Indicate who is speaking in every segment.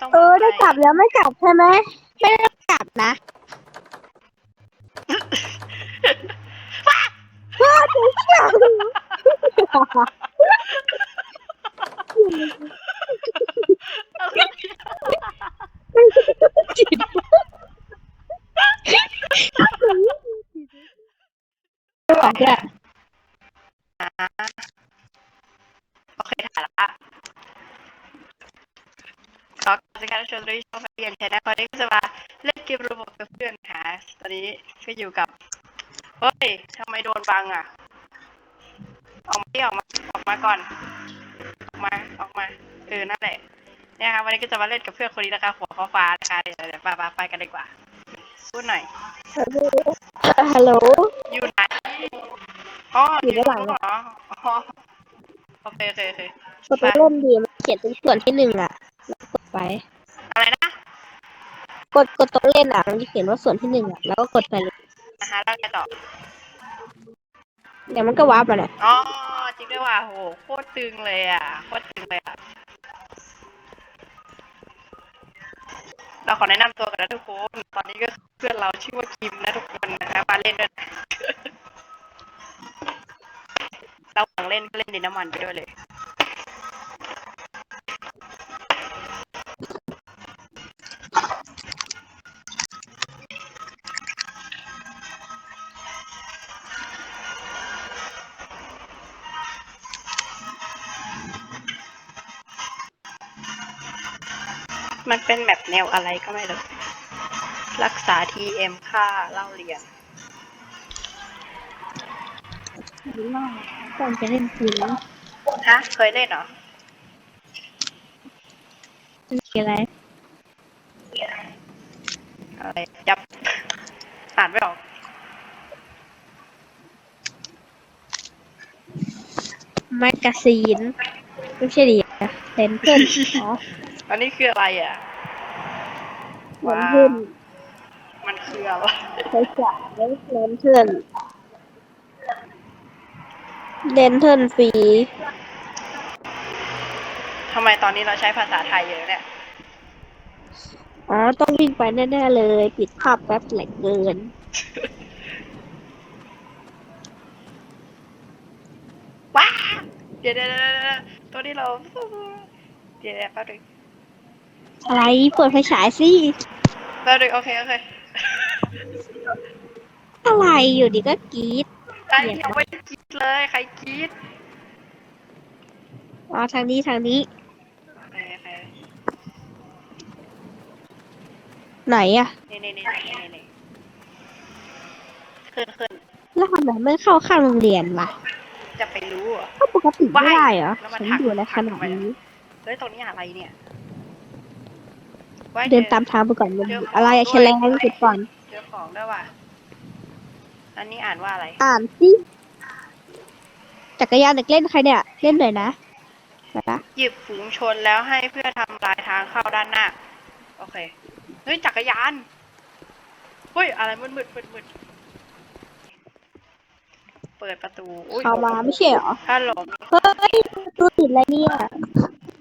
Speaker 1: ต้อง
Speaker 2: เออได้
Speaker 1: ให้
Speaker 2: กลับแล้วไม่กลับใช่ไหมไม่ได้กลับนะว้าถึงกลับบอกเนี่ย
Speaker 1: โอเคถ่ายละ ขอการการชวนด้วยช่องเรียนแชร์นะวันนี้ก็จะมาเล่นเกมโรบอทกับเพื่อนค่ะ ตอนนี้ก็อยู่กับ เฮ้ยทำไมโดนบังอะ ออกมาที่ออกมาออกมาก่อน ออกมาออกมา เออ นั่นแหละ เนี่ยครับวันนี้ก็จะมาเล่นกับเพื่อนคนนี้นะคะ หัวฟ้าฟ้าๆนะคะเดี๋ยวเดี๋ยวไปไปไปกันดีกว่า พูดหน่อย
Speaker 2: ฮัลโหล
Speaker 1: อยู่ไหน อ๋อ
Speaker 2: อยู่ด้านหลัง
Speaker 1: เหรออ๋อโอเคโอเคโอเค
Speaker 2: กดไปเล่นดีมันเขียนตรงส่วนที่หนึ่งอะแล้วกดไป
Speaker 1: อะไรนะ
Speaker 2: ก ดกดตรงเล่นอะ มันจะเขียนว่าส่วนที่หนึ่งอะ แล้วก็กดไปเลย
Speaker 1: นะคะแล้วไงต่อ
Speaker 2: เดี๋ยวมันก็วาร์ปมาแหละ
Speaker 1: อ๋อจริงด้วยว่ะโหโคตรตึงเลยอะโคตรตึงเลยอะ เราขอแนะนำตัวกันนะทุกคน ตอนนี้ก็เพื่อนเราชื่อว่าคิมนะทุกคนนะคะมาเล่นด้วยนะเราหลังเล่นก็เล่นดินน้ำมันไปด้วยเลย มันเป็นแบบแนวอะไรก็ไม่รู้รักษาทีเอ็มค่าเล่าเรียน
Speaker 2: ก่อนจะเล่นคืนนะ
Speaker 1: ฮะเคยเล่นเหรอ
Speaker 2: มีอะไร
Speaker 1: อะไรจับ อ่านไม่ออก
Speaker 2: แมกกาซีน ไม่ใช่ดิเซนเพื่อนอ๋อ
Speaker 1: อันนี้คืออะไรอะ
Speaker 2: เซนเพื่อน
Speaker 1: มันคืออะไร
Speaker 2: ใช้จ่ายเลนเทิร์นเลนเทิร์นฟรี
Speaker 1: ทำไมตอนนี้เราใช้ภาษาไทยเยอะเนี่ย
Speaker 2: อ๋อ ต้องวิ่งไปแน่ๆเลย ปิดภาพแป๊บแหลกเกิน
Speaker 1: ว้าเดี๋ยวเดี๋ยวเดี๋ยวเดี๋ยวตัวนี้เราเดี๋ยวเดี๋ยวแป๊บนึง
Speaker 2: อะไรเปิดไฟฉายสิ
Speaker 1: แป๊บนึงโอเคโอเค
Speaker 2: อะไรอยู่ดีก็กรีด
Speaker 1: ใครยังไม่ได้คิดเลยใครคิด
Speaker 2: อ๋อทางนี้ทางนี้
Speaker 1: โอเคโอเค
Speaker 2: ไหนอะ
Speaker 1: นี่นี่นี่นี่นี่นี่ ขึ้นขึ้น
Speaker 2: แล้วทำไมไม่เข้าข้างโรงเรียนล่ะ
Speaker 1: จะไปรู้เหรอ
Speaker 2: ก็ปกติไม่ได้เหรอ
Speaker 1: แล้วมัน
Speaker 2: ฉัน
Speaker 1: หัก
Speaker 2: อยู่ในข
Speaker 1: หัก
Speaker 2: นาด
Speaker 1: ทำไมอะ
Speaker 2: นี้
Speaker 1: เฮ้ยตรงนี้อะไรเนี่ยว้ย
Speaker 2: เดินตามทางไปก่อนมันอะไรอะแฉลงจุดก่อน
Speaker 1: เจอของด้วยว่ะ อันนี้อ่านว่าอะไร
Speaker 2: อ่านสิจักรยานเด็กเล่นใครเนี่ย เล่นหน่อยนะไปละ
Speaker 1: หยิบฝูงชนแล้วให้เพื่อทำลายทางเข้าด้านหน้า โอเค เฮ้ยจักรยาน เฮ้ยอะไรมืดมืดมืดมืด เปิดประตูอุ้ย
Speaker 2: เข้ามาไม่ใช่เหรอ
Speaker 1: ฮัลโหล
Speaker 2: เฮ้ยดูติดอะไรเนี่ย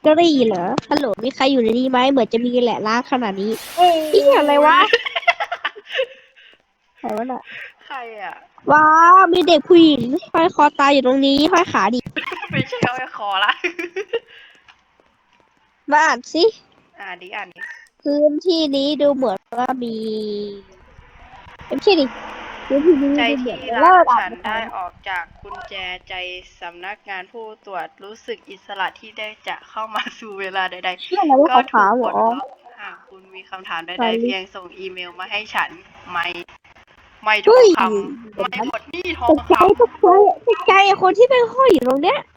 Speaker 2: กรีเหรอ ฮัลโหล มีใครอยู่ในนี้ไหม เหมือนจะมีแหละล้างขนาดนี้นี่อะไรวะใครวะน่ะ
Speaker 1: ใครอะ
Speaker 2: ว้าวมีเด็กผู้หญิงห้อยคอตายอยู่ตรงนี้ห้อยขาดิ
Speaker 1: ไม่ใช่เอาไอ้คอละ
Speaker 2: มาอ่านสิ
Speaker 1: อ่านดิอ่านดิ
Speaker 2: พื้นที่นี้ดูเหมือนว่ามีไม่ใช่ดิ พื้นที่นี้
Speaker 1: ใจ
Speaker 2: ดูเหมื
Speaker 1: ที่
Speaker 2: อน
Speaker 1: รั
Speaker 2: เลิ
Speaker 1: ก
Speaker 2: กอ่า
Speaker 1: ฉั
Speaker 2: น
Speaker 1: นได้ออกจากกุญแจใจสำนักงานผู้ตรวจรู้สึกอิสระที่ได้จะเข้ามาสู่เวลาใด ๆ
Speaker 2: เชื่ออะไรว่า
Speaker 1: ก็
Speaker 2: เขา
Speaker 1: ถู
Speaker 2: ถากม
Speaker 1: ป
Speaker 2: เหร
Speaker 1: ลด
Speaker 2: อ
Speaker 1: ล็อกหากคุณมีคำถามใด
Speaker 2: ใช่
Speaker 1: ๆเพียงส่งอีเมลมาให้ฉัน ไม่ ไม่ท
Speaker 2: เฮ้
Speaker 1: อง
Speaker 2: ย
Speaker 1: คำไม่หมดหนี่ทอ
Speaker 2: ต
Speaker 1: ง
Speaker 2: กใจ
Speaker 1: ค
Speaker 2: ตกใจตกใจไอ้คนที่เป็นห้อยอยู่ตรงเนี้ยำ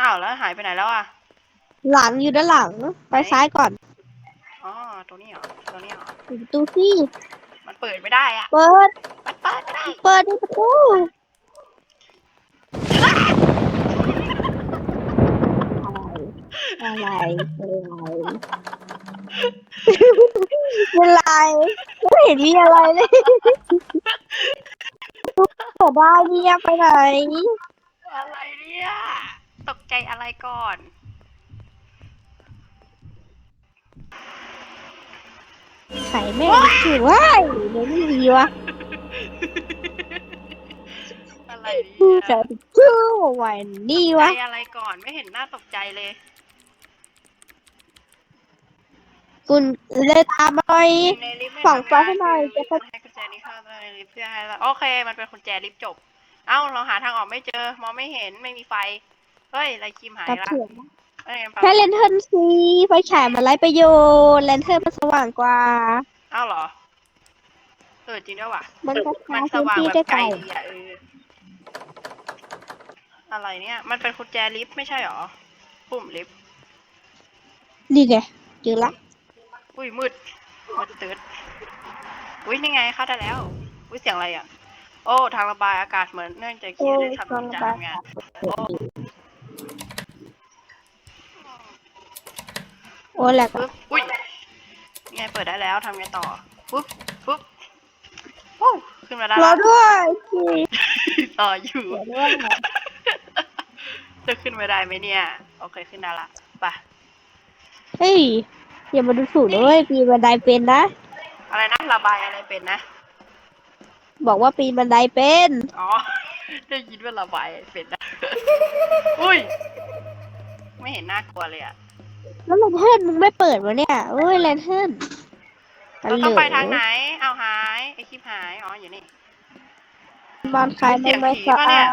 Speaker 1: อ้าวแล้วหายไปไหนแล้วอะ
Speaker 2: หลังอยู่ด้านหลัง ไปซ้ายก่อน
Speaker 1: อ๋อตรงนี้เหรอตรงนี้เหรอ
Speaker 2: ปิดประตูสิ
Speaker 1: มันเปิดไม่ได้อะ
Speaker 2: เปิด
Speaker 1: มันเปิดไม่ได้
Speaker 2: เปิดดิประตูอะไรอะไรอะไรเป็นไรไม่เห็นมีอะไรเลยเปิดได้เนี่ยไปไหน
Speaker 1: อะไรเนี่ยตกใจอะไรก่อน
Speaker 2: ข่แม่งถือว่าเดี๋ยวนี้ดีวะ
Speaker 1: อะไร
Speaker 2: พู
Speaker 1: เนี่
Speaker 2: ด
Speaker 1: ย
Speaker 2: แต่ชื่อไหวนี่วะ
Speaker 1: ใจอะไรก่อนไม่เห็นน่าตกใจเลย
Speaker 2: คุณเลยตามไป
Speaker 1: ในลิฟต์ไม่
Speaker 2: ส่อง
Speaker 1: ทำงาน
Speaker 2: ไฟให้หน่อย
Speaker 1: คือ
Speaker 2: จะ
Speaker 1: ให้กุญแจนี้เข้าในลิฟต์เพื่อให้เราโอเค มันเป็นกุญแจลิฟต์จบ เอ้าเราหาทางออกไม่เจอ มองไม่เห็นไม่มีไฟ เฮ้ยไรคิมหาย
Speaker 2: ตัด
Speaker 1: ละ
Speaker 2: เถื่อน
Speaker 1: เอ้ย
Speaker 2: แค่เลนเทิร์นซีไฟฉายมันไร้ประโยชน์เลนเทิร์นมันสว่างกว่า
Speaker 1: เอ้าเหรอเออจริงด้วยว่ะ
Speaker 2: มันก็
Speaker 1: มัน
Speaker 2: ทา
Speaker 1: ส
Speaker 2: พื้น
Speaker 1: ว่าง
Speaker 2: ที่
Speaker 1: แบบไกล
Speaker 2: ได้ไกล
Speaker 1: ดีอะเอออะไรเนี่ย มันเป็นกุญแจลิฟต์ไม่ใช่หรอ ปุ่มลิฟต์
Speaker 2: นี่ไงเจอละ
Speaker 1: อุ้ยมืดมืดตืดอุ้ยนี่ไงเข้าได้แล้วอุ้ยเสียงอะไรอะ โอ้ ทางระบายอากาศเหมือนเนื่องจาก
Speaker 2: โอ้
Speaker 1: เคียร์ได้
Speaker 2: ย
Speaker 1: ทำ
Speaker 2: กอง
Speaker 1: การ
Speaker 2: ระบาย
Speaker 1: ทำงาน โอ้
Speaker 2: โอ้แหลก
Speaker 1: ปึ๊บอุ้ยนี่ไงเปิดได้แล้วทำไงต่อปุ๊บปุ๊บโอ้ขึ้นมาได้
Speaker 2: รอ
Speaker 1: แล้ว
Speaker 2: ด้วยสิ
Speaker 1: ต่ออยู่
Speaker 2: รอด้วย
Speaker 1: จะขึ้นมาได้ไหมเนี่ย โอเคขึ้นได้ละไป
Speaker 2: เฮ้ยอย่ามาดูถูกนะเว้ยปีนบันไดเป็นนะ
Speaker 1: อะไรนะระบายอะไรเป็นนะ
Speaker 2: บอกว่าปีนบันไดเป็น
Speaker 1: อ๋อ ได้ยินว่าระบายเป็นนะ อุ้ย ไม่เห็นน่ากลัวเลยอะ
Speaker 2: แล้วเลนเทิร์นมึงไม่เปิดวะเนี่ยเอ้ยเลนเทิร์น
Speaker 1: เราต้องไปทางไหน เอาหายไอคลิปหาย อ๋ออยู่นี่
Speaker 2: บ้านใคร
Speaker 1: เสี
Speaker 2: ไม่
Speaker 1: ยง
Speaker 2: ไม่
Speaker 1: ผี
Speaker 2: สะ
Speaker 1: ปะ
Speaker 2: อา
Speaker 1: เนี่ย
Speaker 2: ด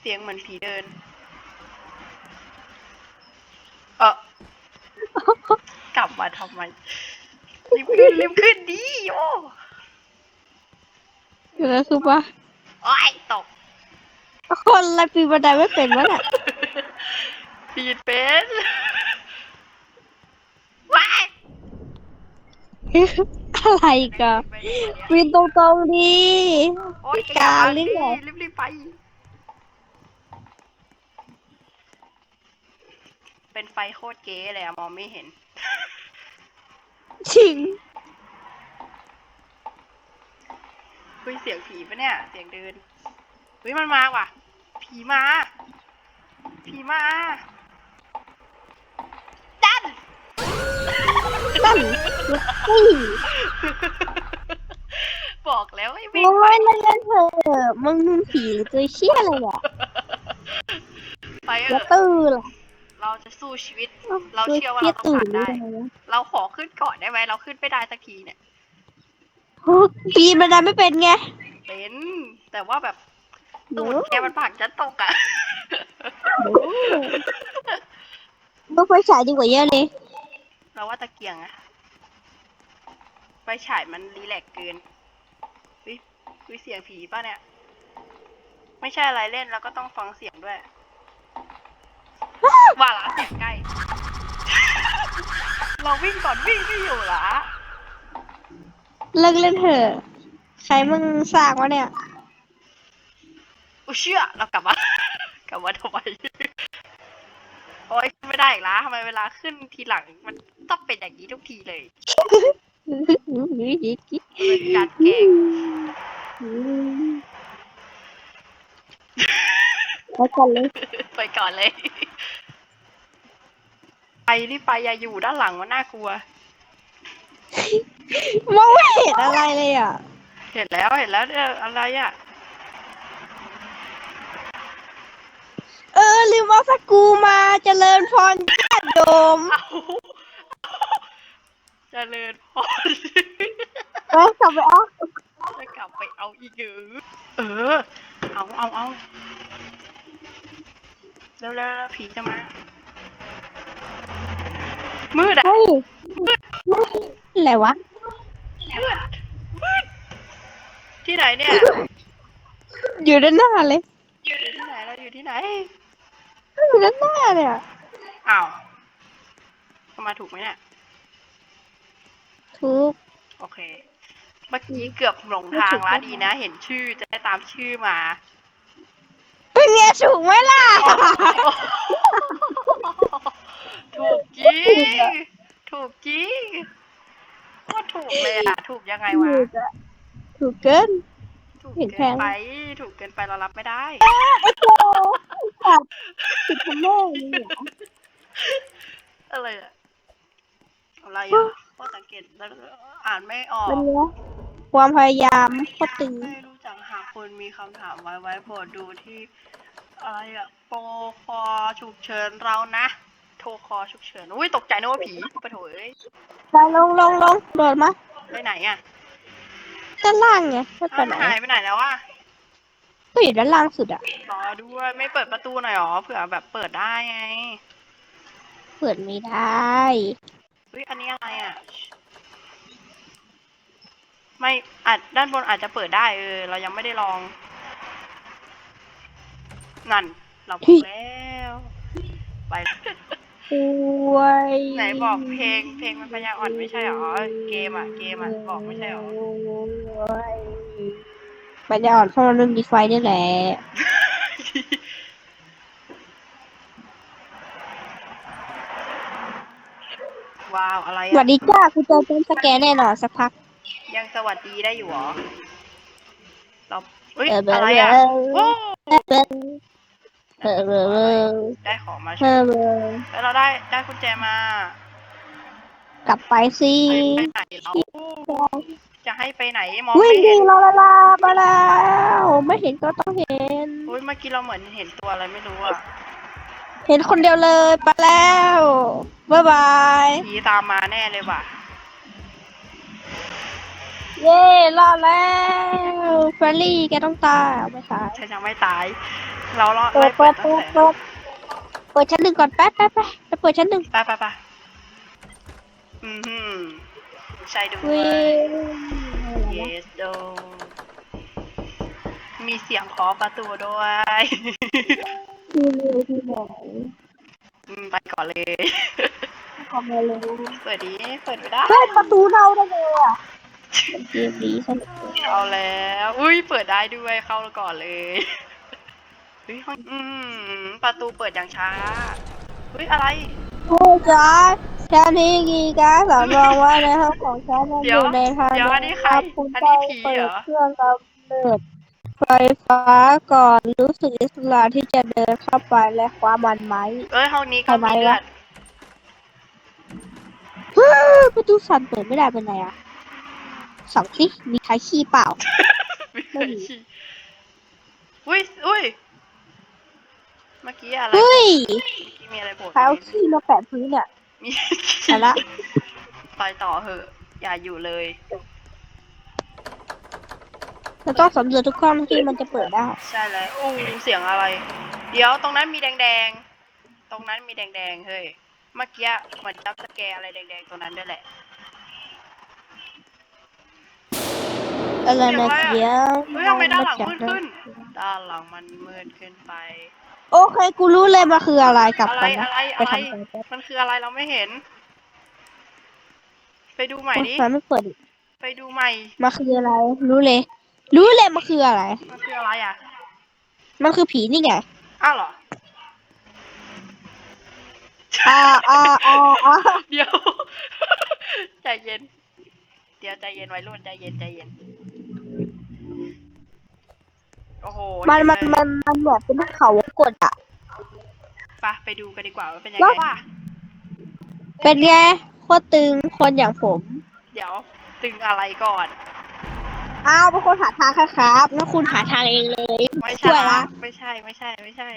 Speaker 1: เสียงเหมือนผีเดิน เออกลับมาทำไม รีบขึ้นรีบขึ้นดีโอ้
Speaker 2: เออคือปะ
Speaker 1: โอ้ยตก
Speaker 2: คนอะไรปีนบันไดไม่เป็นวะเนี่ย
Speaker 1: ปีดเป็นว้าย
Speaker 2: อะไรกัน
Speaker 1: ไปไหนเนี่ย
Speaker 2: ปีนตรงๆดี
Speaker 1: โอ้ย
Speaker 2: กาลิ้นเหรอ
Speaker 1: รีบรีบไป เป็นไฟโคตรเก๋เลยอะมองไม่เห็น
Speaker 2: จริง
Speaker 1: เฮ้ยเสียงผีปะเนี่ย เสียงเดินเฮ้ยมันมาว่ะ ผีมา ผีมา บอกแล้วไอ้วิ่ง
Speaker 2: มึงไม่เล่นเล่นเถอะมึงมึงผีหรือตัวเชี่ยอะไรเนี่ย
Speaker 1: ไปเอ
Speaker 2: อย่า
Speaker 1: อะ
Speaker 2: ตื่นหรอก
Speaker 1: เราจะสู้ชีวิต เราเชื่อว่า
Speaker 2: ตัว
Speaker 1: เราต้องผ่านได้
Speaker 2: ชี่ยตื่น
Speaker 1: เราขอขึ้นก่อนได้ไหมเราขึ้นไม่ได้สักทีเนี่ย
Speaker 2: โอ้ปีนบันไดไม่เป็นไง
Speaker 1: เป็นแต่ว่าแบบ
Speaker 2: เดี๋
Speaker 1: ตู
Speaker 2: ยว
Speaker 1: ดแกมันผลักจะตกอะ
Speaker 2: ต้องไฟฉายดีกว่าเยอะเลย
Speaker 1: เราว่าตะเกียงอะไฟฉายมันรีแลกซ์เกินวิวิเสียงผีป่ะเนี่ย ไม่ใช่อะไรเล่นแล้วก็ต้องฟังเสียงด้วย ว่าละเสียงใกล้ เราวิ่งก่อนวิ่งไม่อยู่ละ
Speaker 2: เลิกเล่นเถอะ ใครมึงสร้างวะเนี่ย
Speaker 1: อุยเชื่อเรากลับมากลับมาทำไม โอ๊ยขึ้นไม่ได้อีกแล้วทำไมเวลาขึ้นทีหลังมันต้องเป็นอย่างนี้ทุกทีเลยเป็นการแกล้ง
Speaker 2: ไปกันเลย
Speaker 1: ไปก่อนเลย ไปรีบไปอย่าอยู่ด้านหลังมันน่ากลัว
Speaker 2: มองไม่เห็นอะไรเลยอะ
Speaker 1: เห็นแล้วเห็นแล้วเนี่ยอะไรอะ
Speaker 2: เออ ลืมเอาสกรูมาเจริญพรญาติโยม
Speaker 1: เอาเจริญพร
Speaker 2: ไปกลับไปเอา
Speaker 1: จะกลับไปเอาอีกเหรอเออ เอาเอาเอาเร็วๆแล้วผีจะมา มืดอะ
Speaker 2: เฮ้ยอะไรวะ
Speaker 1: มืดมืดที่ไหนเนี่ย
Speaker 2: อยู่ด้านหน้าเลย
Speaker 1: อยู่ที่ไหนเราอยู่ที่ไหน
Speaker 2: อยู่ด้านหน้าเลยอะ
Speaker 1: อ้าวเข้ามาถูกไหมเนี่ย
Speaker 2: ทุก
Speaker 1: โอเค เมื่อกี้เกือบหลงทางแล้วดีนะ เห็นชื่อจะได้ตามชื่อมา
Speaker 2: เป็นไงถูกไหมล่ะ
Speaker 1: ถูกจริง ถูกจริงก็ถูกเลยอะ ถูกยังไงวะ
Speaker 2: ถูกอะถูกเกิน
Speaker 1: ถูก
Speaker 2: เห็นแพ
Speaker 1: เกิน
Speaker 2: ง
Speaker 1: ไป ถูกเกินไปเรารับไม่ได้
Speaker 2: ไอ้โต ขาดติดทำแม่นี่เหรอ
Speaker 1: อะไรอะอะไรอะข้อสังเกตแล้วอ่านไม่ออก
Speaker 2: เป็นไงความพยายามก็ตึง
Speaker 1: ไม่รู้จักหากคุณมีคำถามไว้ไว้โปรดดูที่ อะไรอะโปรคอฉุกเฉินเรานะ โทรคอฉุกเฉิน อุ้ยตกใจนึกว่าผีปะโถเอ้ย
Speaker 2: ไปลงลงลงโดดมา
Speaker 1: ไปไหนอะ
Speaker 2: ด้านล่างไงไม่ไป
Speaker 1: อ้าว
Speaker 2: ไหน
Speaker 1: หายไปไหนแล้วอะ
Speaker 2: ก็อยู่ด้านล่างสุดอะ
Speaker 1: รอด้วยไม่เปิดประตูหน่อยหรอเผื่อแบบเปิดได้ไง
Speaker 2: เปิดไม่ได้
Speaker 1: เฮ้ยอันนี้อะไรอะไม่อาจด้านบนอาจจะเปิดได้เออ เรายังไม่ได้ลอง นั่น เราบอกแล้วไป
Speaker 2: โอ้ย
Speaker 1: ไหนบอกเพลงเพลงมันปัญญาอ่อนไม่ใช่หรอเกมอะ เกมอะบอกไม่ใช่หรอ
Speaker 2: ปัญญาอ่อนเพราะเราเรื่องดีไฟนี่แหละ
Speaker 1: ว้าวอะไร
Speaker 2: สวั
Speaker 1: อะ
Speaker 2: สดีจ้าคุณเจอเป็นสแกนแน่นอนสักพัก
Speaker 1: ยังสวัสดีได้อยู่เหรอเราเฮ้ย
Speaker 2: เออเบอร์
Speaker 1: อะไรอะ
Speaker 2: เบอร์
Speaker 1: โอ้
Speaker 2: เออเออเออเออ
Speaker 1: ได้ของมา
Speaker 2: เอ
Speaker 1: ใช่
Speaker 2: อ
Speaker 1: ไหม
Speaker 2: เออ
Speaker 1: แล้วเราได้ได้กุญแจมา
Speaker 2: กลับไปสิ
Speaker 1: ไปไหนเรา จะให้ไปไหนมอง
Speaker 2: วิ่ง
Speaker 1: ไม่
Speaker 2: ดี
Speaker 1: เห็น
Speaker 2: ลาลาลามาแล้ว ไม่เห็นก็ต้องเห็น
Speaker 1: อุ้ยเมื่อกี้เราเหมือนเห็นตัวอะไรไม่รู้อะ
Speaker 2: เห็นคนเดียวเลยไปแล้วบ๊ายบาย
Speaker 1: ผีตามมาแน่เลยว่ะ
Speaker 2: เย้รอดแล้วเฟรลี่แกต้องตายเอาไม่ตาย
Speaker 1: ฉันยังไม่ตาย เราเรา
Speaker 2: เปิ
Speaker 1: ไล่
Speaker 2: ด
Speaker 1: เปิ
Speaker 2: เปิ
Speaker 1: ด
Speaker 2: ด
Speaker 1: ตั้
Speaker 2: เปิ
Speaker 1: ง
Speaker 2: ด
Speaker 1: แต่
Speaker 2: เปิดเปิดชั้นหนึ่งก่อนแป๊บแป๊บแป๊บไปเปิดชั้นหนึ่ง
Speaker 1: ไปไปไปอือหือ ใช่ด้ว
Speaker 2: วิ่
Speaker 1: ย
Speaker 2: ง
Speaker 1: yes โดมีเสียงเคาะประตูด้วย
Speaker 2: ที่เลยที่ไหน
Speaker 1: อืมไปก่อนเลย
Speaker 2: ทำอะไรเลย
Speaker 1: เปิดดีเปิดไม่ได้
Speaker 2: เฮ้ยประตูเราได้เลยอะเกมนี้สนุก
Speaker 1: เอาแล้ว อุ้ยเปิดได้ด้วยเข้าก่อนเลยเฮ้ยห้องอืมประตูเปิดอย่างช้าเฮ้ยอะไร
Speaker 2: โอ้จ้า ฉันนี่กีการสำรองไว้ในห้องของฉันมัน
Speaker 1: เดี๋
Speaker 2: อ
Speaker 1: ยว
Speaker 2: ยู่ในทาง
Speaker 1: เดี๋ยวอันนี้ใคร
Speaker 2: คุณ
Speaker 1: อันนี้
Speaker 2: ต้อง
Speaker 1: ผี
Speaker 2: เปิ
Speaker 1: เหร
Speaker 2: ด
Speaker 1: อ
Speaker 2: เครื่องกำเนิดไฟฟ้าก่อนรู้สึกอิสระที่จะเดินเข้าไปและคว้ามันไหม
Speaker 1: เอ้ยห้องนี้ก็
Speaker 2: ทำไม
Speaker 1: มีเลือ
Speaker 2: วะ
Speaker 1: ด
Speaker 2: ฮึ่มประตูสั่นเปิดไม่ได้เป็นไรอะสองสิมีใครขี้เปล่า
Speaker 1: มีใครขี้อุ้ยอุ้ยเมื่อกี้อะไร
Speaker 2: เฮ้ย
Speaker 1: เมื่อกี้มีอะไรโผล่
Speaker 2: ใครเอาขี้มาแปะพื้นเนี่ย
Speaker 1: มี
Speaker 2: แต่ละ
Speaker 1: ไปต่อเหอะ อย่าอยู่เลย
Speaker 2: เราต้องสำรวจทุกห้องที่มันจะเปิดได้
Speaker 1: ใช่แล้วอู้เสียงอะไร เดี๋ยวตรงนั้นมีแดงๆ ตรงนั้นมีแดงๆ เฮ้ย เมื่อกี้เหมือนจับสแกร์อะไรแดงๆ ตรงนั้นด้วยแหละ
Speaker 2: อะไรนะเสียง
Speaker 1: เฮ้ยทำไมด้านหลังมืดขึ้น ด้านหลังมันมืดขึ้นไป
Speaker 2: โอเค กูรู้เลยมาคืออะไรกลับ
Speaker 1: อะไร
Speaker 2: กันนะ
Speaker 1: อะไร
Speaker 2: ไป
Speaker 1: อะไร
Speaker 2: ทำกัน
Speaker 1: มันคืออะไรเราไม่เห็น ไปดูใหม่ดิ
Speaker 2: มันไม่เปิดอีก
Speaker 1: ไปดูใหม่
Speaker 2: มาคืออะไร รู้เลย รู้เลยมันคืออะไร
Speaker 1: มันคืออะไรอะ
Speaker 2: มันคือผีนี่ไง
Speaker 1: อ้าวเหรอ
Speaker 2: อ่าอ่าอ่าอ่า
Speaker 1: เดี๋ยว ใจเย็น เดี๋ยวใจเย็นไว้รุ่นใจเย็นใจเย็น โอ้โห
Speaker 2: มันมัน
Speaker 1: เห็เลย
Speaker 2: มันมันแบบเป็นเขาวงกดอะ
Speaker 1: ไปไปดูกันดีกว่าว่าเป็นยัง
Speaker 2: แล้
Speaker 1: ไง
Speaker 2: วเป็นไงโคตรตึงคนอย่างผม
Speaker 1: เดี๋ยวตึงอะไรก่อน
Speaker 2: อ้าวเป็นคนหาทางค่ะครับแล้วคุณหาทางเองเลย
Speaker 1: ไม่
Speaker 2: ช่
Speaker 1: ใช่
Speaker 2: วยละ
Speaker 1: ไม่ใช่ไม่ใช่ไม่ใช่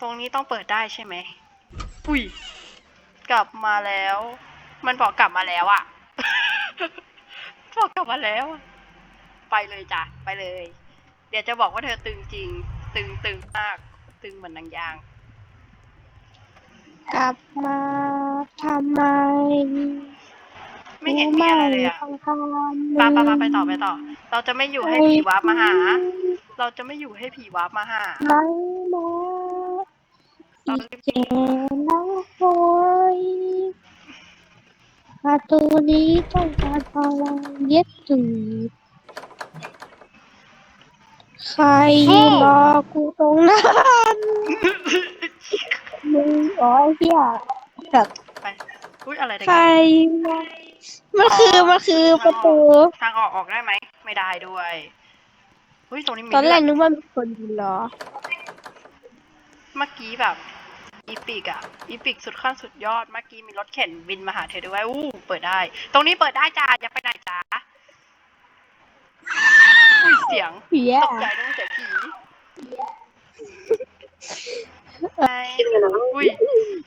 Speaker 1: ตรงนี้ต้องเปิดได้ใช่ไหมอุ้ยกลับมาแล้ว มันบอกกลับมาแล้วอะ บอกกลับมาแล้วอะไปเลยจ้ะ ไปเลย เดี๋ยวจะบอกว่าเธอตึงจริง ตึงตึงมาก ตึงเหมือนนางยาง
Speaker 2: กลับมาทำไม
Speaker 1: ไม่เห็นมีอะไรเลยอะ
Speaker 2: ม่ต้ง
Speaker 1: ไป
Speaker 2: ทำ
Speaker 1: ไปไปไปต่อไปต่อ เราจะไม่อยู่ให้ผีวาร์ปมาหา เราจะไม่อยู่ให้ผีวาร์ปมาหา
Speaker 2: ไม่นะ
Speaker 1: เรา
Speaker 2: อีเจน้องโอย ประตูนี้ต้องการพลังยึดถือใครยืนรอกูตรงนั้นมึงอ๋อไอ้เหี้ยแบบ
Speaker 1: ไปอุ้ยอะไร
Speaker 2: ใครมามันคือมันคือประตู
Speaker 1: ทางออกออกได้ไหม ไม่ได้ด้วยอุ้ยตรงนี้มี
Speaker 2: ตอนแรก
Speaker 1: เลือด
Speaker 2: นึกว่ามีคนยืนรอ
Speaker 1: เมื่อกี้แบบ อีปิกอะอีปิกสุดขั้นสุดยอดเมื่อกี้มีรถเข็นบินมาหาเธอด้วยอู้เปิดได้ ตรงนี้เปิดได้จ้าอย่าไปไหนจ้าอุ้ยเสียง
Speaker 2: เพี้ย
Speaker 1: ตกใจนึกว่าเสียงผีไอ้อุ้ย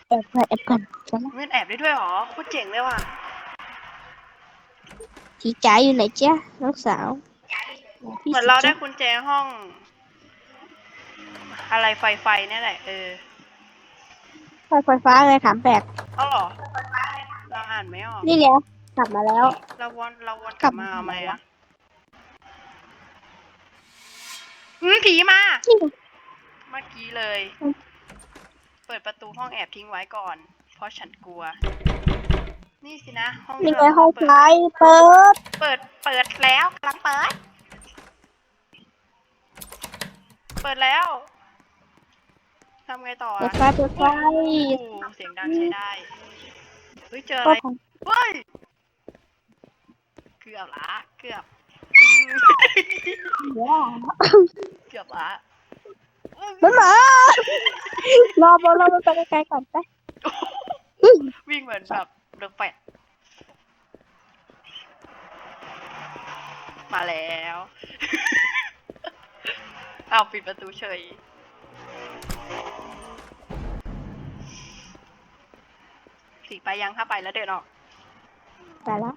Speaker 2: แอบก่อนแอบก่อนจะละ
Speaker 1: เม่นแอบได้ด้วยเหรอโคตรเจ๋งเลยว่ะ
Speaker 2: ผีจ๋าอยู่ไหนจ๊ะน้องสาว
Speaker 1: เหมือนเราได้กุญแจห้อง อะไรไฟไฟเนี่ยแหละเออ
Speaker 2: ไฟไฟฟ้าเลยถามแปลก
Speaker 1: เอาเหรอเราอ่านไม่ออก
Speaker 2: นี่ไงกลับมาแล้ว
Speaker 1: เราวนเราวนก
Speaker 2: กลั
Speaker 1: ลับบมาเอาไหมอะอืมผีมา
Speaker 2: นี่ไง
Speaker 1: เมื่อกี้เลย
Speaker 2: อืม
Speaker 1: เปิดประตูห้องแอบทิ้งไว้ก่อน เพราะฉันกลัว นี่สินะห้อง
Speaker 2: นี่ไง
Speaker 1: เรา
Speaker 2: ห้อง
Speaker 1: เปิด
Speaker 2: ไฟเปิด
Speaker 1: เปิดเปิดแล้วกำลังเปิด เปิดแล้ว ทำไงต่อ
Speaker 2: เปิด
Speaker 1: อะ
Speaker 2: ไฟเปิดไฟ
Speaker 1: โอ้เสียงดังใช้ได้เฮ้ยเจออะ
Speaker 2: ก็
Speaker 1: ไร
Speaker 2: ของ
Speaker 1: เฮ้ยเกือบละเกือบ
Speaker 2: เดี๋ยว
Speaker 1: เกือบละ
Speaker 2: มันมารอบนรอบนไปไกลๆก่อนไป
Speaker 1: วิ่งเหมือนแบบเดือกเป็ดมาแล้ว เอาปิดประตูเฉย สีไปยังถ้าไปแล้วเดินออก
Speaker 2: ไปแล้ว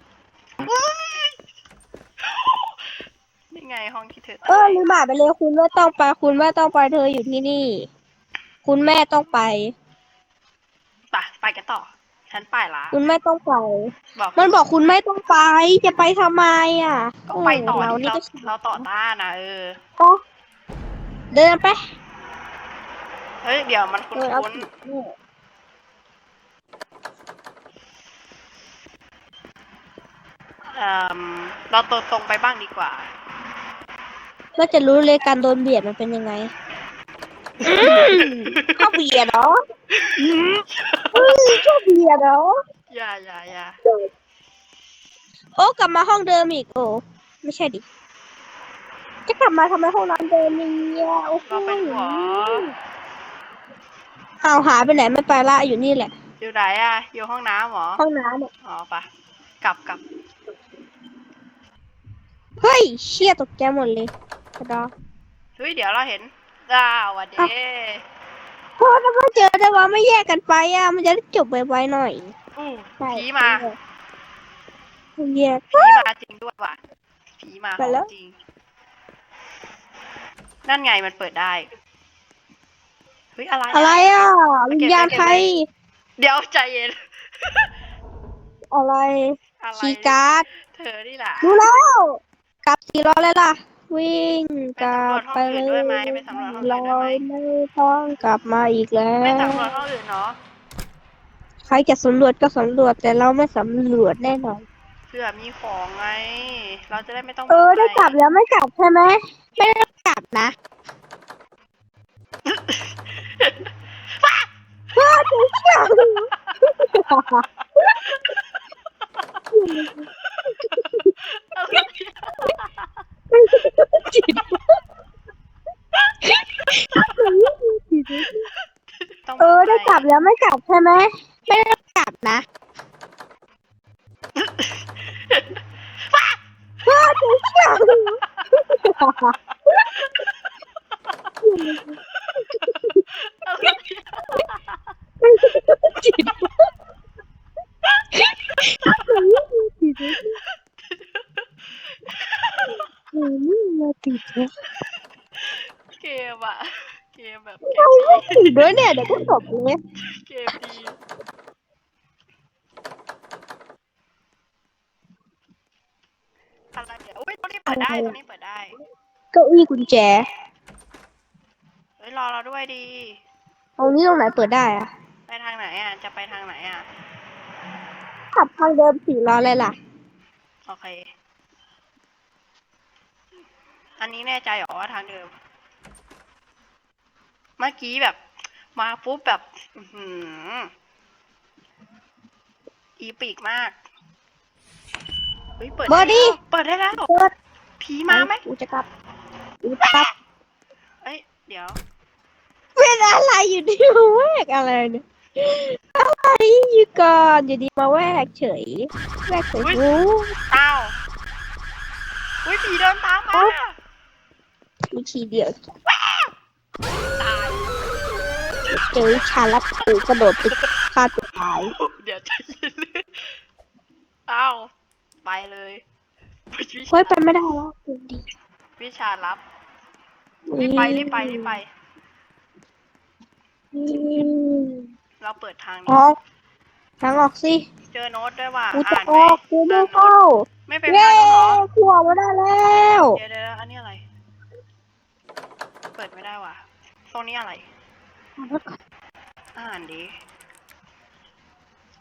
Speaker 1: นี่ไงห้องที่เธอ
Speaker 2: เอ
Speaker 1: ตา
Speaker 2: อยลืมอ่านไปเลยคุณไม่ต้องไปคุณไม่ต้องไปเธออยู่ที่นี่ คุณแม่ต้องไป
Speaker 1: ไปไปกันต่อ ฉันไปละ
Speaker 2: คุณไม่ต้องไป
Speaker 1: บอก
Speaker 2: มันบอกคุณไม่ต้องไปจะไปทำไมอะ
Speaker 1: ก็ไปต่อ
Speaker 2: เเรา
Speaker 1: ที่
Speaker 2: นี่
Speaker 1: เรา
Speaker 2: ก็
Speaker 1: เราต่อต้านนะเออ
Speaker 2: ก็เดินไป
Speaker 1: เฮ้ยเดี๋ยวมันคุ
Speaker 2: เดินเอา้
Speaker 1: นๆ เอ่อเราตรงตรงไปบ้างดีกว่า
Speaker 2: ก็จะรู้เลยการโดนเบียดมันเป็นยังไงชอบเบียดเหรออืมชอบเบียดเหรอ
Speaker 1: อย่าอย่าอย่า
Speaker 2: โอ้กลับมาห้องเดิมอีกโอ้ไม่ใช่ดิ จะกลับมาทำไมห้องน้ำเดิมเนี่ยโอ้โห
Speaker 1: เราเป็นหัว
Speaker 2: เอาหายไปไหนไม่ไปละอยู่นี่แหละ
Speaker 1: อยู่ไหนอะอยู่ห้องน้ำเหรอ
Speaker 2: ห้องน้ำเนี่ย
Speaker 1: อ๋อปะกลับกลับ
Speaker 2: เฮ้ยเชี่ยตกใจหมดเลยกระดอ
Speaker 1: เฮ้ยเดี๋ยวเราเห็นอ้าวหวันดี
Speaker 2: เพราะถ้าไม่เจอแต่ว่าไม่แยกกันไปอะ มันจะได้จบไวๆหน่อย
Speaker 1: อู้
Speaker 2: ใช่
Speaker 1: ผีมา
Speaker 2: แยก
Speaker 1: ผีมาจริงด้วยว่ะผีมา
Speaker 2: ไปแล้ว
Speaker 1: ของจริง นั่นไงมันเปิดได้เฮ้ยอะไร
Speaker 2: อะไรอะ
Speaker 1: ไป
Speaker 2: วิ
Speaker 1: เก็
Speaker 2: ญ
Speaker 1: บ
Speaker 2: ญาณ
Speaker 1: ไปเก็บ
Speaker 2: ไทย
Speaker 1: เดี๋ยวใจเย็น
Speaker 2: อะไร
Speaker 1: อะไร
Speaker 2: คีย์การ์ด
Speaker 1: เธอนี่แหละ
Speaker 2: รู้แล้ว กลับสี่ล้อเลยล่ะ วิ่งกลับไป
Speaker 1: ไป
Speaker 2: เล
Speaker 1: สำรวจห้องอื่นด้วยไหม
Speaker 2: ย
Speaker 1: ไปสำรวจห้องอื่น
Speaker 2: เรา
Speaker 1: ด้วยไหม
Speaker 2: ไม่ต้องกลับมาอีกแล้
Speaker 1: ไม่
Speaker 2: ว
Speaker 1: สำรวจห้องอื่นเนาะ
Speaker 2: ใครจะสำรวจก็สำรวจแต่เราไม่สำรวจแน่นอน
Speaker 1: เผื่อมีของไง เราจะได้ไม่ต้อง
Speaker 2: เออ
Speaker 1: บอก
Speaker 2: ได้
Speaker 1: ใคร
Speaker 2: กลับแล้วไม่กลับใช่ไหมไม่ได้กลับนะว้าถูกเชี่ยวจิต
Speaker 1: ต้อง
Speaker 2: เออ
Speaker 1: บอก
Speaker 2: ได้
Speaker 1: ใคร
Speaker 2: กลับ แล้วไม่กลับใช่ไหมไม่ได้กลับนะว้าถูกเชี่ยวจิตมาติดเลย
Speaker 1: เกมอะเกมแบบ
Speaker 2: เอาไม่ติดด้วยเนี่ยเดี๋ยวก็จบเลย
Speaker 1: เกมดี อะไรเดี๋ยวอุ้ยตรงนี้เปิดได้ตรงนี้เปิดได้
Speaker 2: เก้าอี้กุญแจ
Speaker 1: เฮ้ยรอเราด้วยดี
Speaker 2: ตรงนี้ตรงไหนเปิดได้อะ
Speaker 1: ไปทางไหนอะจะไปทางไหนอะ
Speaker 2: ขับทางเดิมสี่ล้อเลยล่ะ
Speaker 1: โอเค อันนี้แน่ใจเหรอว่าทางเดิม เมื่อกี้แบบ มาปุ๊บแบบ อื้อหืออีปีกมาก เฮ้ยเปิด
Speaker 2: บอดี้
Speaker 1: ไแล้วเปิดได้แล้ว
Speaker 2: เปิด
Speaker 1: ผีมาไหม
Speaker 2: กูจะกลับกูจะกลับ
Speaker 1: เอ้ยเดี๋ยว
Speaker 2: เป็นอะไรอยู่ดีเว้ยกอะไรเนี่ยอะไรอยู่ก่อนอยู่ดีมาแวกเฉยแวกเฉยโอ้
Speaker 1: อ้าวอุ้ยผีเดินตามมา
Speaker 2: มีทีเดียว
Speaker 1: ตาย
Speaker 2: เจอชาลับปูกระโดดไปฆ่าตัวตาย
Speaker 1: เดี๋ยวใจเย็นอ้าว ไปเลยวิช
Speaker 2: เฮ้ยไปไม่ได้แล้วดูดิ
Speaker 1: วิชาลับรีบไปรีบไปรีบไป
Speaker 2: อืม
Speaker 1: เราเปิดทาง
Speaker 2: อ
Speaker 1: นี้
Speaker 2: อกทางออกสิ
Speaker 1: เจอโน้ตด้วยว่ะ
Speaker 2: กูจะ
Speaker 1: อ่าน
Speaker 2: อ
Speaker 1: ไหม
Speaker 2: อกกูไม่เข้า
Speaker 1: ไม่เป็น
Speaker 2: เย้
Speaker 1: ไรหรอ
Speaker 2: กูออกมาได้แล้ว
Speaker 1: เดี๋ยวเดี๋ยวอันนี้อะไร เปิดไม่ได้ว่ะตรงนี้อะไร อ่านดิ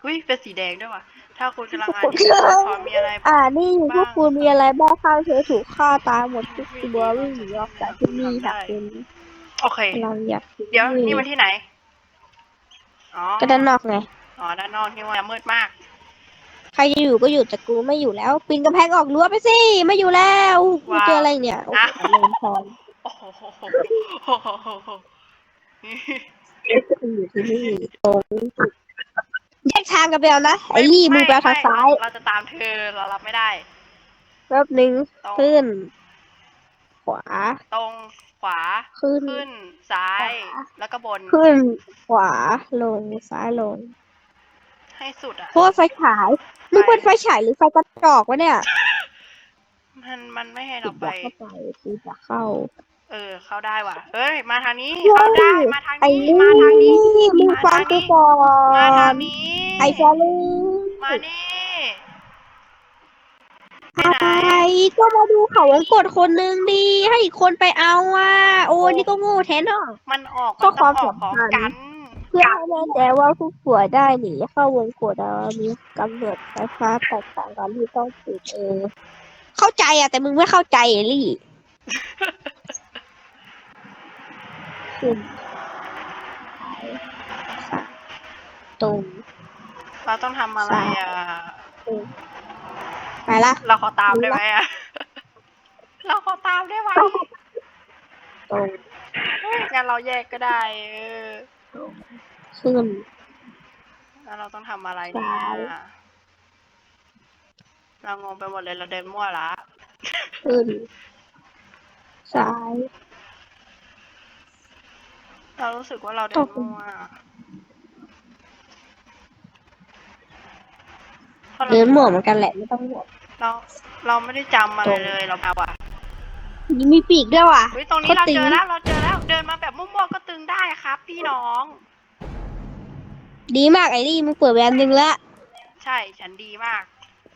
Speaker 1: หุ้ยเป็นสีแดงด้วยว่ะ ถ้าคุณกำลังอ่านอยู่พอมีอะไร
Speaker 2: อ่านี่พ
Speaker 1: บ้าง
Speaker 2: วกคุณมีอะไรบ้างข้าวเธอถูกฆ่าตายหมดทุกตัววิ่งหนีออกจากที่นี่อยากเป็น
Speaker 1: โอเค
Speaker 2: กำลังอยาก
Speaker 1: เดี๋ยวนี่มันที่ไหนอ๋อ
Speaker 2: ก็ด้านนอกไง
Speaker 1: อ๋อด้านนอกที่ว่ามืดมาก
Speaker 2: ใครจะอยู่ก็อยู่แต่กูไม่อยู่แล้ว ปีนกำแพงออกรั้วไปสิไม่อยู่แล้วกู
Speaker 1: ว้าว
Speaker 2: เจออะไรเนี่ยโอ้โห
Speaker 1: อะ
Speaker 2: เลินพร
Speaker 1: โอ้โหโหโหโหโหโหโห
Speaker 2: กูอยู่ที่นี่ตรง แยกทางกันไปแล้วนะไอ้ลี่มึงไปทางซ้าย
Speaker 1: เราจะตามเธอเรารับไม่ได้
Speaker 2: แป๊บหนึ่ง
Speaker 1: ตรง
Speaker 2: ขึ้น ขวา
Speaker 1: ตรงขวา
Speaker 2: ขึ้น
Speaker 1: ขึ้นซ้าย
Speaker 2: ขวา
Speaker 1: แล้วก็บน
Speaker 2: ขึ้น ขวาลงซ้ายลง
Speaker 1: ให้สุดอะ
Speaker 2: เพราะว่าไฟฉายมึงเป็นไฟฉายหรือไฟกระจอกวะเนี่ย
Speaker 1: มันมันไม่ให้
Speaker 2: ติ
Speaker 1: เรา
Speaker 2: ด
Speaker 1: ไป
Speaker 2: อยากเข้าไปกูจะเข้า
Speaker 1: เออ เข้าได้ว่ะ เฮ้ย มาทางนี้ เข้าได้ มาทาง
Speaker 2: ไอ้
Speaker 1: นี้
Speaker 2: ลี่
Speaker 1: มาทางนี้
Speaker 2: มึงฟังกูก่อ
Speaker 1: มาทาง
Speaker 2: น
Speaker 1: นี้
Speaker 2: ไอ้ฟอลี่
Speaker 1: มานี่ไป
Speaker 2: อะ
Speaker 1: ไหน
Speaker 2: ไรก็มาดูเขาวงกดคนนึงดีให้อีกคนไปเอาอะ โอ้นี่ก็โง่แท้เนาะ
Speaker 1: มันออก
Speaker 2: ข้อ
Speaker 1: มัน
Speaker 2: ค
Speaker 1: ต้
Speaker 2: วา
Speaker 1: อ
Speaker 2: ม
Speaker 1: งออกพร้อม
Speaker 2: สัมพันธ์
Speaker 1: กัน
Speaker 2: เพื่อให้แน่ใจว่าผู้ป่วยได้หนีเข้าวงกดอะมีกำหนดไฟฟ้าแตกต่างกันที่ต้องติดเออเข้าใจอะ แต่มึงไม่เข้าใจเอลี่ ขึ้นตรง
Speaker 1: เราต้องทำอะไรอะ
Speaker 2: ไปละ
Speaker 1: เราขอตามได้ไหมอะ เราขอตามได้ไหม
Speaker 2: ตรง
Speaker 1: งั้นเราแยกก็ได้ เออ
Speaker 2: ขึ้น
Speaker 1: แล้วเราต้องทำอะไรเนี่ย
Speaker 2: ซ้าย
Speaker 1: เรางงไปหมดเลยเราเดินมั่วละ
Speaker 2: ขึ้นซ้าย
Speaker 1: เรารู้สึกว่าเราเดินมั่วพราะรา
Speaker 2: เดินหมวกเหมือนกันแหละไม่ต้องห่วง
Speaker 1: เราเราไม่ได้จำอะไรเลยเราเอาอะ
Speaker 2: นี่มีปีกด้วยว่ะ
Speaker 1: เฮ้ยตรงนี้
Speaker 2: ก็
Speaker 1: เรา
Speaker 2: ตึง
Speaker 1: เจอแล้วเราเจอแล้วเดินมาแบบมั่วๆก็ตึงได้ครับ พี่น้อง
Speaker 2: ดีมากไอ้นี่มึงเปิดแบรนด์หนึ่งละ
Speaker 1: ใช่ฉันดีมาก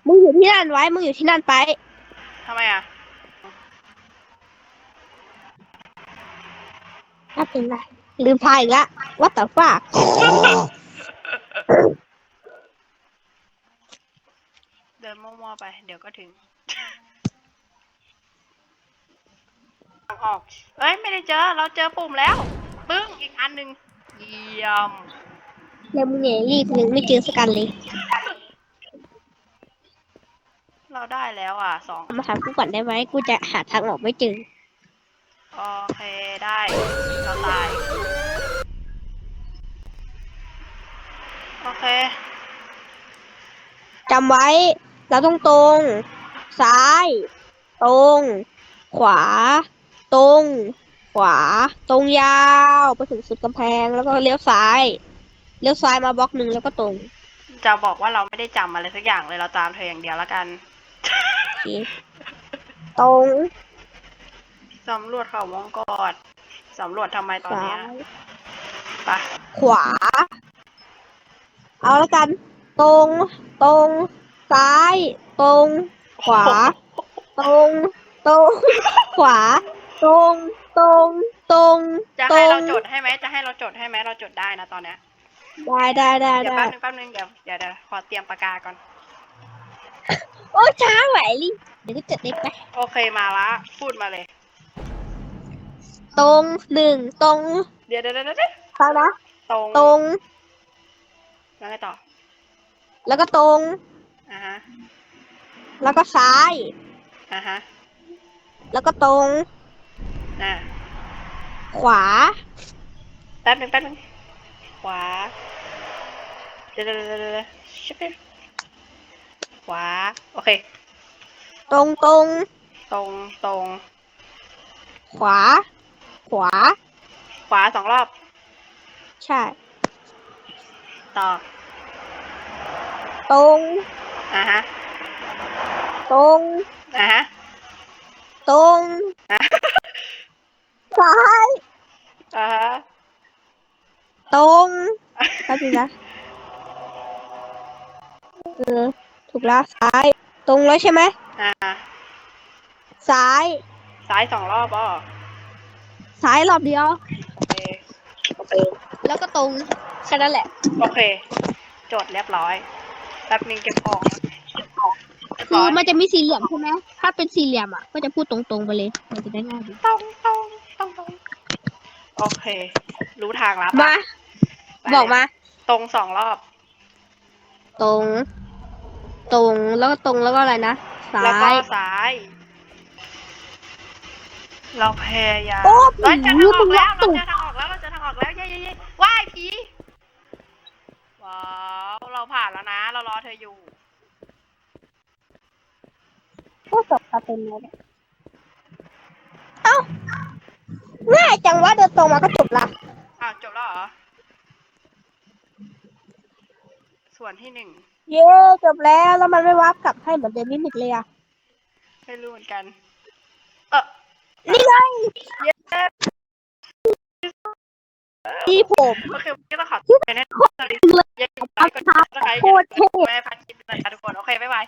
Speaker 2: มึงอยู่ที่นั่นไว้มึงอยู่ที่นั่นไป
Speaker 1: ทำไมอะ
Speaker 2: น่าเป็นไร ลืมพายอีกละว่าแต่ฝาก
Speaker 1: เดินมั่วๆไป เดี๋ยวก็ถึงทางออก เอ้ย ไม่ได้เจอ เราเจอปุ่มแล้ว ปึ้ง อีกอันหนึ่งเยี่ยม
Speaker 2: แล้วมึงเนี่ยรีบหนึ่งไม่เจอสักกันเลย
Speaker 1: เราได้แล้วอะสอง
Speaker 2: มาถามกูก่อนได้ไหมกูจะหาทางออกไม่เจอ
Speaker 1: โอเคได้ เราตาย โอเค
Speaker 2: จำไว้ เราต้องตรง ซ้าย ตรง ขวา ตรง ขวา ตรงยาวไปถึงสุดกำแพงแล้วก็เลี้ยวซ้าย เลี้ยวซ้ายมาบล็อกหนึ่งแล้วก็ตรง
Speaker 1: จะบอกว่าเราไม่ได้จำอะไรสักอย่างเลยเราตามเธออย่างเดียวแล้วกัน
Speaker 2: โอเคตรง
Speaker 1: สำรวจเขาวงกอดสำรวจทำไมตอน
Speaker 2: ซ้า
Speaker 1: เนี้ย
Speaker 2: ย
Speaker 1: ไป
Speaker 2: ขวา เอาแล้วกัน ตรง ตรง ซ้าย ตรง ขวา ตรง ตรง ขวา ตรง ตรง ตรง
Speaker 1: จะ
Speaker 2: ตร
Speaker 1: ให้
Speaker 2: ง
Speaker 1: เราจดให้ไหมจะให้เราจดให้ไหมเราจดได้นะตอนเนี้ย
Speaker 2: ได้ได้ได้
Speaker 1: เดี๋ยว
Speaker 2: ได้
Speaker 1: แป๊บนึงแป๊บนึงเดี๋ยวเดี๋ยวเดี๋ยวขอเตรียมปากกาก่อน
Speaker 2: โอ้ช้าไหวลิเดี๋ยวก็จดได้ไป
Speaker 1: โอเคมาละ พูดมาเลย
Speaker 2: ตรงหนึ่งตรง
Speaker 1: เดี๋ยวเดี๋ยวเดี๋ยวเดี๋ยว
Speaker 2: ฟังนะ
Speaker 1: ตรง
Speaker 2: ตรง
Speaker 1: แล้วไงต่อ
Speaker 2: แล้วก็ตรง
Speaker 1: อ่าฮะ
Speaker 2: แล้วก็ซ้าย
Speaker 1: อ่าฮะ
Speaker 2: แล้วก็ตรง
Speaker 1: อ่า
Speaker 2: ขวา
Speaker 1: แป๊บนึงแป๊บนึงขวาเดี๋ยวเดี๋ยวเดี๋ยวเดี๋ยวชิบไปขวาโอเค
Speaker 2: ตรงตรง
Speaker 1: ตรงตรง
Speaker 2: ขวา ขวา
Speaker 1: ขวาสองรอบ
Speaker 2: ใช่
Speaker 1: ต่อ
Speaker 2: ตรง
Speaker 1: อะฮะ
Speaker 2: ตรง
Speaker 1: อะฮะ
Speaker 2: ตรง
Speaker 1: อะ
Speaker 2: ซ้าย
Speaker 1: อะฮะ
Speaker 2: ตรงแป๊บนึงนะเออถูกแล้วซ้าย ตรงแล้วใช่ไหม
Speaker 1: อะ
Speaker 2: ซ้าย
Speaker 1: ซ้ายสองรอบอ๋อ
Speaker 2: ซ้ายรอบเดียว
Speaker 1: โอเค
Speaker 2: โอเค แล้วก็ตรงแค่นั้นแหละ
Speaker 1: โอเคจดเรียบร้อย แป๊บนึงเก็บของเก็บของเรียบ
Speaker 2: คื
Speaker 1: ร้
Speaker 2: อ
Speaker 1: อย
Speaker 2: มันจะมีสี่เหลี่ยมใช่ไหมถ้าเป็นสี่เหลี่ยมอะ ก็จะพูดตรงๆไปเลย มันจะได้ง่ายดี
Speaker 1: ตรงตรงตรงตรงโอเค รู้ทางแล้ว
Speaker 2: มา
Speaker 1: ปะไป
Speaker 2: บอกมา
Speaker 1: ตรงสองรอบ
Speaker 2: ตรง ตรงแล้วก็ตรงแล้วก็อะไรนะ ซ้า
Speaker 1: แล้วก็
Speaker 2: ย
Speaker 1: ซ้าย เราพยายาม
Speaker 2: โอ้
Speaker 1: เราเจอทางออกแล้ว
Speaker 2: ผี
Speaker 1: เราเจอทางออกแล้วเราเจอทางออกแล้วเย้เย้เย้ว้ายผีว้าวเราผ่านแล้วนะ เรารอเธออยู่
Speaker 2: ก็จบค่ะเป็นเลยเอ้าง่ายจังว่าเดินตรงมาก็จบละ
Speaker 1: อ้าวจบแล้วเหรอส่วนที่หนึ่ง
Speaker 2: เย้จบแล้วแล้วมันไม่วับกลับให้เหมือนเดมิมิกเลยอะ
Speaker 1: ไม่รู้เหมือนกัน เออ
Speaker 2: นี่ไง
Speaker 1: เย้
Speaker 2: ที่ผม
Speaker 1: โอเคก็ต้องขอตัวไปนะสวัสดียังไงก็กดติดตามกดไลค์กดแชร์ให้พันคลิปด้วยนะคะทุกคน โอเค บ๊ายบาย